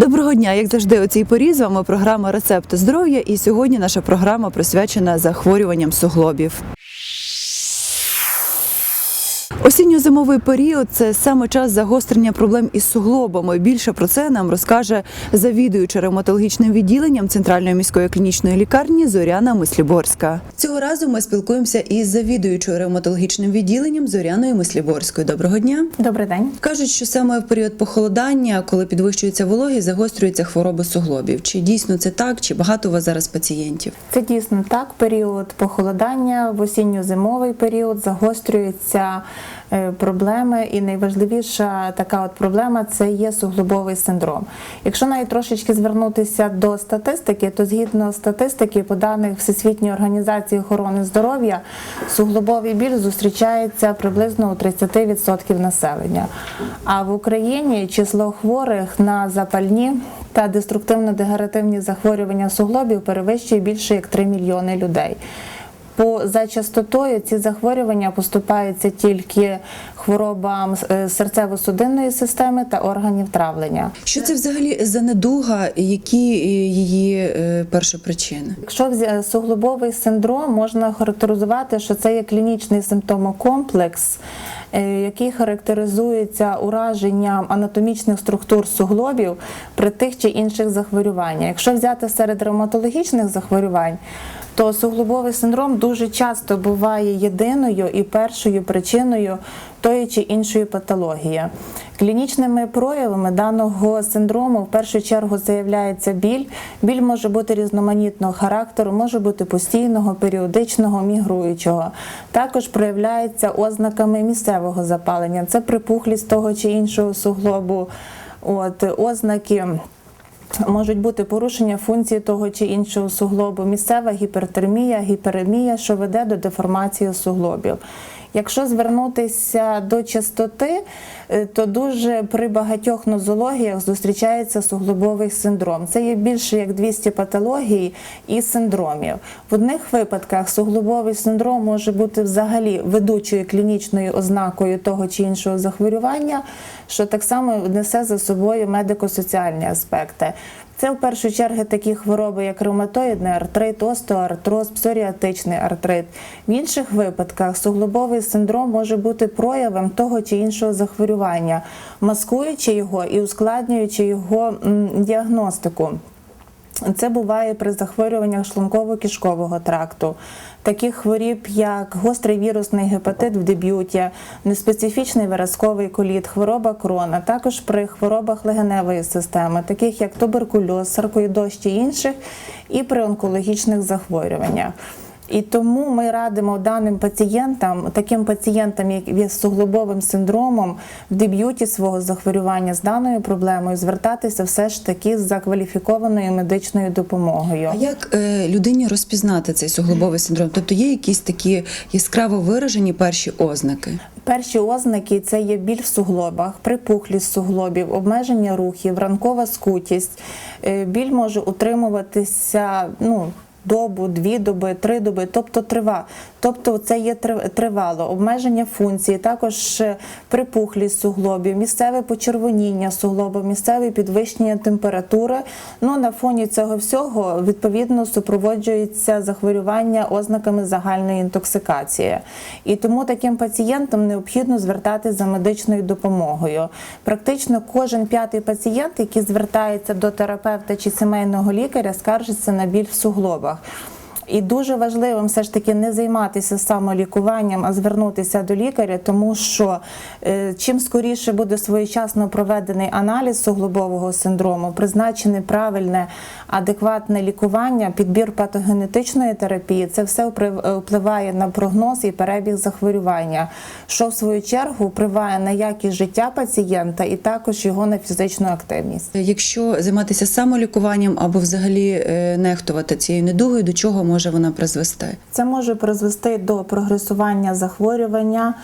Доброго дня, як завжди, у цій порі з вами програма Рецепти здоров'я. І сьогодні наша програма присвячена захворюванням суглобів. Осінньо-зимовий період це саме час загострення проблем із суглобами. Більше про це нам розкаже завідуюча ревматологічним відділенням Центральної міської клінічної лікарні Зоряна Мисліборська. Цього разу ми спілкуємося із завідуючою ревматологічним відділенням Зоряною Мисліборською. Доброго дня. Добрий день. Кажуть, що саме в період похолодання, коли підвищується вологість, загострюються хвороби суглобів. Чи дійсно це так, чи багато у вас зараз пацієнтів? Це дійсно так. Період похолодання в осінньо-зимовий період загострюються е, проблеми, і найважливіша така от проблема це є суглобовий синдром. Якщо навіть трошечки звернутися до статистики, то згідно статистики, по даних Всесвітньої організації охорони здоров'я, суглобовий біль зустрічається приблизно у 30% населення. А в Україні число хворих на запальні та деструктивно-дегенеративні захворювання суглобів перевищує більше як 3 мільйони людей. По за частотою ці захворювання поступаються тільки хворобам е, серцево-судинної системи та органів травлення. Що це взагалі за недуга? Які е, її е, першопричини? Якщо взя- суглобовий синдром можна характеризувати, що це є клінічний симптомокомплекс, який характеризується ураженням анатомічних структур суглобів при тих чи інших захворюваннях. Якщо взяти серед ревматологічних захворювань, то суглобовий синдром дуже часто буває єдиною і першою причиною тої чи іншої патології. Клінічними проявами даного синдрому в першу чергу заявляється біль. Біль може бути різноманітного характеру, може бути постійного, періодичного, мігруючого. Також проявляється ознаками місцевого запалення. Це припухлість того чи іншого суглобу. От ознаки. Можуть бути порушення функції того чи іншого суглобу, місцева гіпертермія, гіперемія, що веде до деформації суглобів. Якщо звернутися до частоти, е, то дуже при багатьох нозологіях зустрічається суглобовий синдром. Це є більше як 200 патологій і синдромів. В одних випадках суглобовий синдром може бути взагалі ведучою клінічною ознакою того чи іншого захворювання, що так само несе за собою медико-соціальні аспекти. Це в першу чергу такі хвороби, як ревматоїдний артрит, остеоартроз, псоріатичний артрит. В інших випадках суглобовий синдром може бути проявом того чи іншого захворювання, маскуючи його і ускладнюючи його діагностику. Це буває при захворюваннях шлунково-кишкового тракту, таких хворіб, як гострий вірусний гепатит в дебюті, неспецифічний виразковий коліт, хвороба крона, також при хворобах легеневої системи, таких як туберкульоз, саркоїдоз чи інших, і при онкологічних захворюваннях. І тому ми радимо даним пацієнтам, таким пацієнтам, які з суглобовим синдромом в дебюті свого захворювання з даною проблемою, звертатися все ж таки за кваліфікованою медичною допомогою. А як е, людині розпізнати цей суглобовий синдром? Тобто є якісь такі яскраво виражені перші ознаки? Перші ознаки це є біль в суглобах, припухлість суглобів, обмеження рухів, ранкова скутість. Е, Біль може утримуватися ну, добу, дві доби, три доби, тобто трива. Тобто це є тривало, обмеження функції, також е, припухлість суглобів, місцеве почервоніння суглобів, місцеве підвищення температури. Ну на фоні цього всього відповідно супроводжується захворювання ознаками загальної інтоксикації. І тому таким пацієнтам необхідно звертатися за медичною допомогою. Практично кожен п'ятий пацієнт, який звертається до терапевта чи сімейного лікаря, скаржиться на біль в суглобах. 아! І дуже важливим все ж таки не займатися самолікуванням, а звернутися до лікаря, тому що е, чим скоріше буде своєчасно проведений аналіз суглобового синдрому, призначене правильне, адекватне лікування, підбір патогенетичної терапії, це все впри- впливає на прогноз і перебіг захворювання, що в свою чергу впливає на якість життя пацієнта і також його на фізичну активність. Якщо займатися самолікуванням або взагалі е, нехтувати цією недугою, до чого може вона призвести? Це може призвести до прогресування захворювання,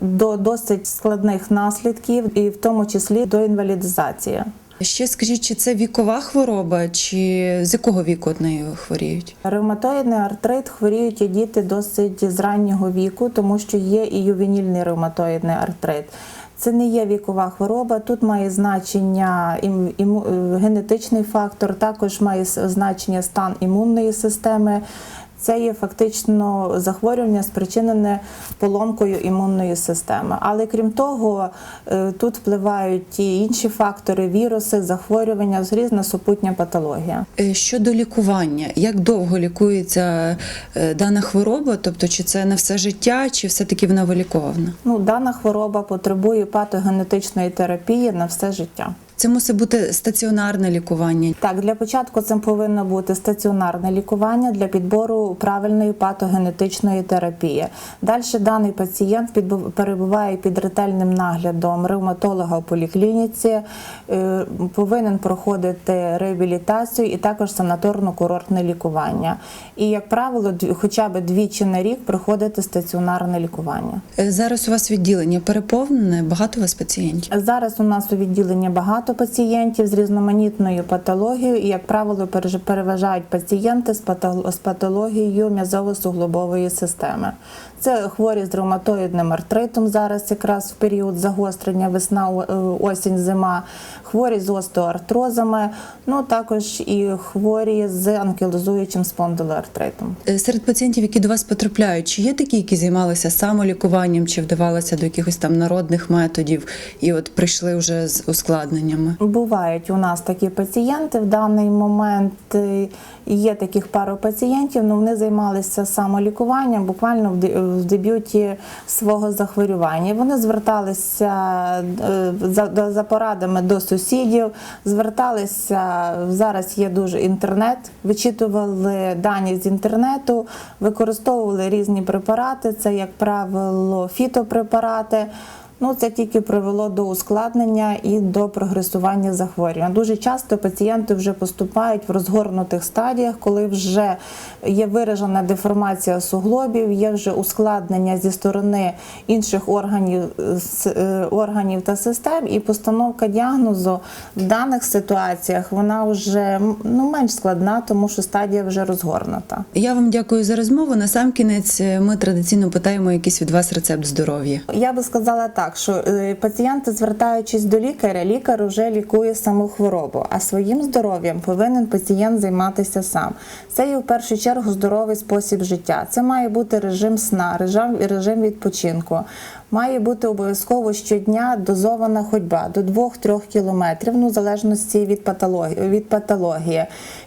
до досить складних наслідків, і в тому числі до інвалідизації. Ще скажіть, чи це вікова хвороба, чи з якого віку нею хворіють? Ревматоїдний артрит хворіють і діти досить з раннього віку, тому що є і ювенільний ревматоїдний артрит. Це не є вікова хвороба. Тут має значення ім- е, генетичний фактор, також має значення стан імунної системи. Це є фактично захворювання, спричинене поломкою імунної системи. Але крім того, е, тут впливають і інші фактори, віруси, захворювання, різна супутня патологія. Е, Щодо лікування, як довго лікується е, дана хвороба? Тобто, чи це на все життя, чи все-таки вона вилікована? Ну, дана хвороба потребує патогенетичної терапії на все життя. Це мусить бути стаціонарне лікування. Так, для початку це повинно бути стаціонарне лікування для підбору правильної патогенетичної терапії. Далі даний пацієнт перебуває під ретельним наглядом ревматолога в поліклініці, е, повинен проходити реабілітацію і також санаторно-курортне лікування. І, як правило, хоча б двічі на рік проходити стаціонарне лікування. Е, Зараз у вас відділення переповнене, багато у вас пацієнтів. Зараз у нас у відділенні багато пацієнтів з різноманітною патологією, і, як правило, переважають пацієнти з патологією м'язово-суглобової системи. Це хворі з ревматоїдним артритом зараз, якраз в період загострення, весна, е, осінь, зима, хворі з остеоартрозами, ну також і хворі з анкілозуючим спондилоартритом. Е, Серед пацієнтів, які до вас потрапляють, чи є такі, які займалися самолікуванням, чи вдавалися до якихось там народних методів, і от прийшли вже з ускладненнями? Бувають у нас такі пацієнти. В даний момент е, є таких пару пацієнтів, але вони займалися самолікуванням буквально в в дебюті свого захворювання. Вони зверталися е, за, за порадами до сусідів, зверталися зараз. Є дуже інтернет, вичитували дані з інтернету, використовували різні препарати. Це, як правило, фітопрепарати. Ну, це тільки привело до ускладнення і до прогресування захворювань. Дуже часто пацієнти вже поступають в розгорнутих стадіях, коли вже є виражена деформація суглобів, є вже ускладнення зі сторони інших органів, е, органів та систем, і постановка діагнозу в даних ситуаціях вона вже ну, менш складна, тому що стадія вже розгорнута. Я вам дякую за розмову. На сам кінець е, ми традиційно питаємо якийсь від вас рецепт здоров'я. Я би сказала так, що е, пацієнти, звертаючись до лікаря, лікар вже лікує саму хворобу, а своїм здоров'ям повинен пацієнт займатися сам. Це є в першу чергу здоровий спосіб життя. Це має бути режим сна, режим відпочинку. Має бути обов'язково щодня дозована ходьба до 2-3 кілометрів, ну в залежності від патології, від патології.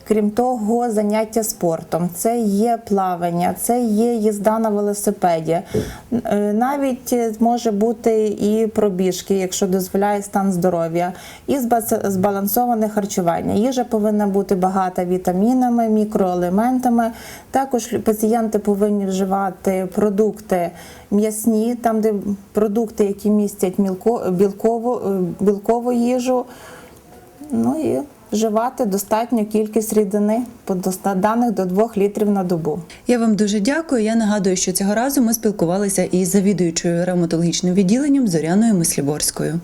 Крім того, заняття спортом, це є плавання, це є їзда на велосипеді. Е, Навіть може бути і пробіжки, якщо дозволяє стан здоров'я, і збалансоване харчування. Їжа повинна бути багата вітамінами, мікроелементами. Також пацієнти повинні вживати продукти м'ясні, там де продукти, які містять мілко, білкову, е, білкову їжу. Ну і вживати достатню кількість рідини по даних до 2 літрів на добу. Я вам дуже дякую. Я нагадую, що цього разу ми спілкувалися із завідуючою ревматологічним відділенням Зоряною Мисліборською.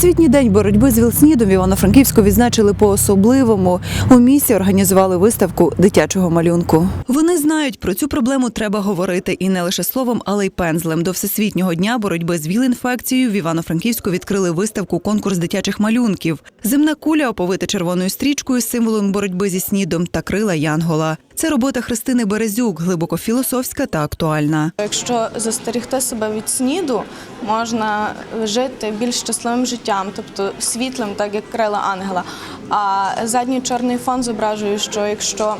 Всесвітній день боротьби з ВІЛ-СНІДом в Івано-Франківську відзначили по-особливому. У місті організували виставку дитячого малюнку. Вони знають, про цю проблему треба говорити і не лише словом, але й пензлем. До всесвітнього дня боротьби з ВІЛ-інфекцією в Івано-Франківську відкрили виставку конкурс дитячих малюнків. Земна куля оповита червоною стрічкою, символом боротьби зі снідом та крила Янгола. Це робота Христини Березюк, глибоко філософська та актуальна. Якщо застерігти себе від сніду, можна жити більш щасливим життям, тобто світлим, так як крила ангела. А задній чорний фон зображує, що якщо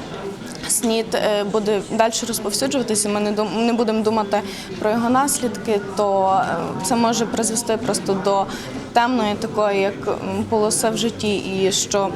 снід е, буде далі розповсюджуватися, ми не будемо думати про його наслідки, то е, це може призвести просто до темної такої, як полоса в житті, і що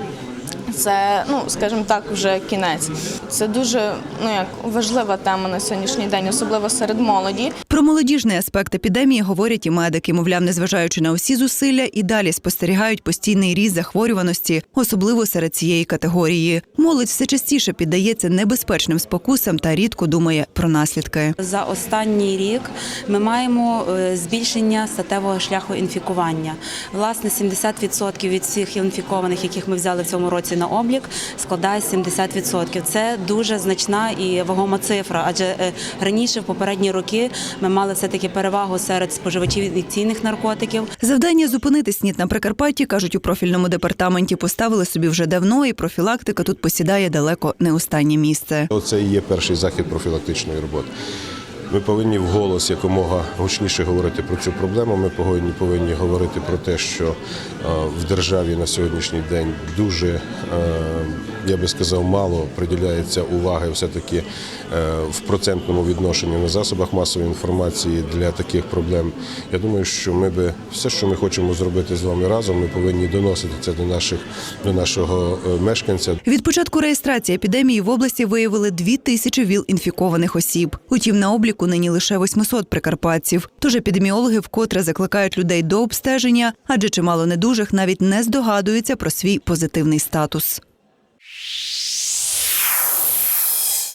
це, ну скажімо так, вже кінець. Це дуже ну як важлива тема на сьогоднішній день, особливо серед молоді. Про молодіжний аспект епідемії говорять і медики. Мовляв, незважаючи на усі зусилля, і далі спостерігають постійний ріст захворюваності, особливо серед цієї категорії. Молодь все частіше піддається небезпечним спокусам та рідко думає про наслідки. За останній рік ми маємо е, збільшення статевого шляху інфікування. Власне, 70% від всіх інфікованих, яких ми взяли в цьому році на на облік складає 70%. Це дуже значна і вагома цифра, адже е, раніше в попередні роки ми мали все таки перевагу серед споживачів ін'єкційних наркотиків. Завдання зупинити снід на Прикарпатті, кажуть, у профільному департаменті поставили собі вже давно, і профілактика тут посідає далеко не останнє місце. Оце і є перший захід профілактичної роботи. Ми повинні вголос якомога гучніше говорити про цю проблему. Ми повинні повинні говорити про те, що е, в державі на сьогоднішній день дуже, е, я би сказав, мало приділяється уваги все-таки е, в процентному відношенні на засобах масової інформації для таких проблем. Я думаю, що ми би все, що ми хочемо зробити з вами разом, ми повинні доносити це до наших до нашого е, мешканця, Від початку реєстрації епідемії в області виявили дві тисячі ВІЛ-інфікованих осіб. Утім, на обліку нині лише 800 прикарпатців. Тож епідеміологи вкотре закликають людей до обстеження, адже чимало недужих навіть не здогадуються про свій позитивний статус.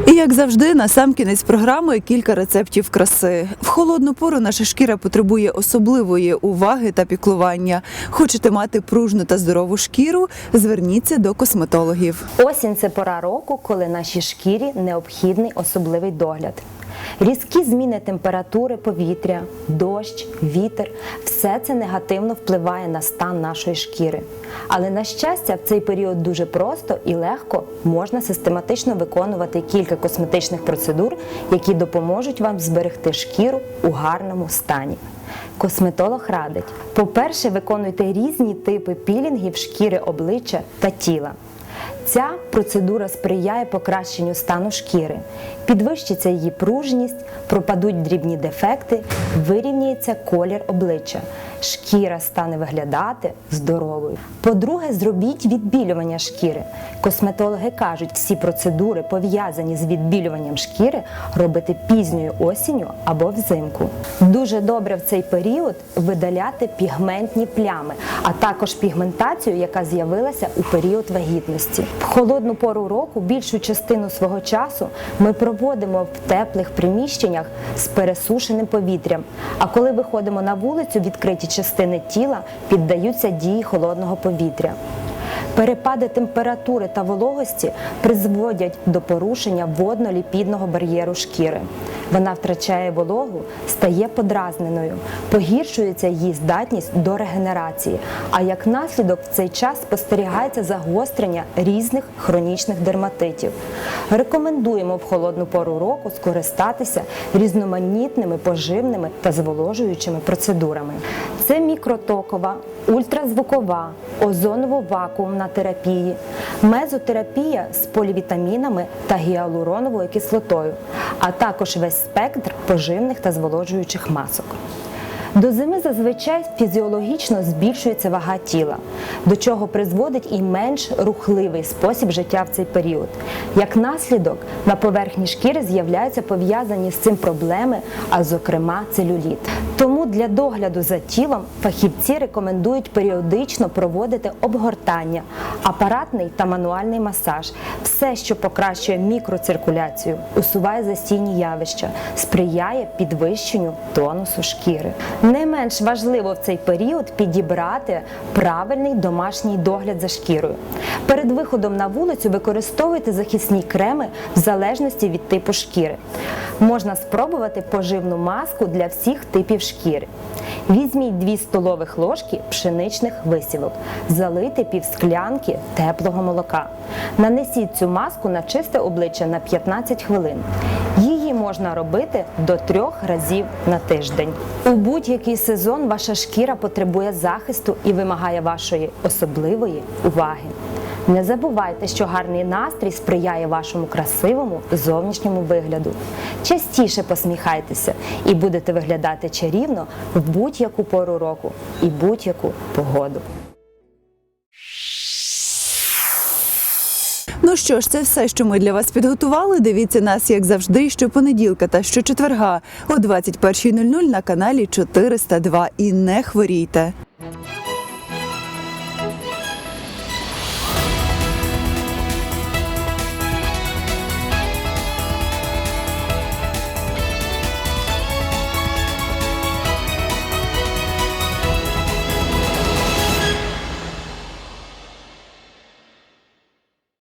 І як завжди, на сам кінець програми кілька рецептів краси. В холодну пору наша шкіра потребує особливої уваги та піклування. Хочете мати пружну та здорову шкіру? Зверніться до косметологів. Осінь це пора року, коли нашій шкірі необхідний особливий догляд. Різкі зміни температури повітря, дощ, вітер все це негативно впливає на стан нашої шкіри. Але на щастя, в цей період дуже просто і легко можна систематично виконувати кілька косметичних процедур, які допоможуть вам зберегти шкіру у гарному стані. Косметолог радить: по-перше, виконуйте різні типи пілінгів шкіри обличчя та тіла. Ця процедура сприяє покращенню стану шкіри, підвищиться її пружність, пропадуть дрібні дефекти, вирівняється колір обличчя. Шкіра стане виглядати здоровою. По-друге, зробіть відбілювання шкіри. Косметологи кажуть, всі процедури, пов'язані з відбілюванням шкіри, робити пізньою осінню або взимку. Дуже добре в цей період видаляти пігментні плями, а також пігментацію, яка з'явилася у період вагітності. В холодну пору року більшу частину свого часу ми проводимо в теплих приміщеннях з пересушеним повітрям. А коли виходимо на вулицю, відкриті частини тіла піддаються дії холодного повітря. Перепади температури та вологості призводять до порушення водно-ліпідного бар'єру шкіри. Вона втрачає вологу, стає подразненою, погіршується її здатність до регенерації. А як наслідок в цей час спостерігається загострення різних хронічних дерматитів. Рекомендуємо в холодну пору року скористатися різноманітними поживними та зволожуючими процедурами. Це мікротокова, ультразвукова, озоново-вакуумна терапії, мезотерапія з полівітамінами та гіалуроновою кислотою, а також весь спектр поживних та зволожуючих масок. До зими зазвичай фізіологічно збільшується вага тіла, до чого призводить і менш рухливий спосіб життя в цей період. Як наслідок, на поверхні шкіри з'являються пов'язані з цим проблеми, а зокрема целюліт. Тому для догляду за тілом фахівці рекомендують періодично проводити обгортання, апаратний та мануальний масаж, все, що покращує мікроциркуляцію, усуває застійні явища, сприяє підвищенню тонусу шкіри. Не менш важливо в цей період підібрати правильний домашній догляд за шкірою. Перед виходом на вулицю використовуйте захисні креми в залежності від типу шкіри. Можна спробувати поживну маску для всіх типів шкіри. Візьміть 2 столових ложки пшеничних висівок, залийте півсклянки теплого молока. Нанесіть цю маску на чисте обличчя на 15 хвилин. Її можна робити до трьох разів на тиждень. У будь-який сезон ваша шкіра потребує захисту і вимагає вашої особливої уваги. Не забувайте, що гарний настрій сприяє вашому красивому зовнішньому вигляду. Частіше посміхайтеся і будете виглядати чарівно в будь-яку пору року і будь-яку погоду. Ну що ж, це все, що ми для вас підготували. Дивіться нас, як завжди, щопонеділка та щочетверга о 21.00 на каналі 402. І не хворійте.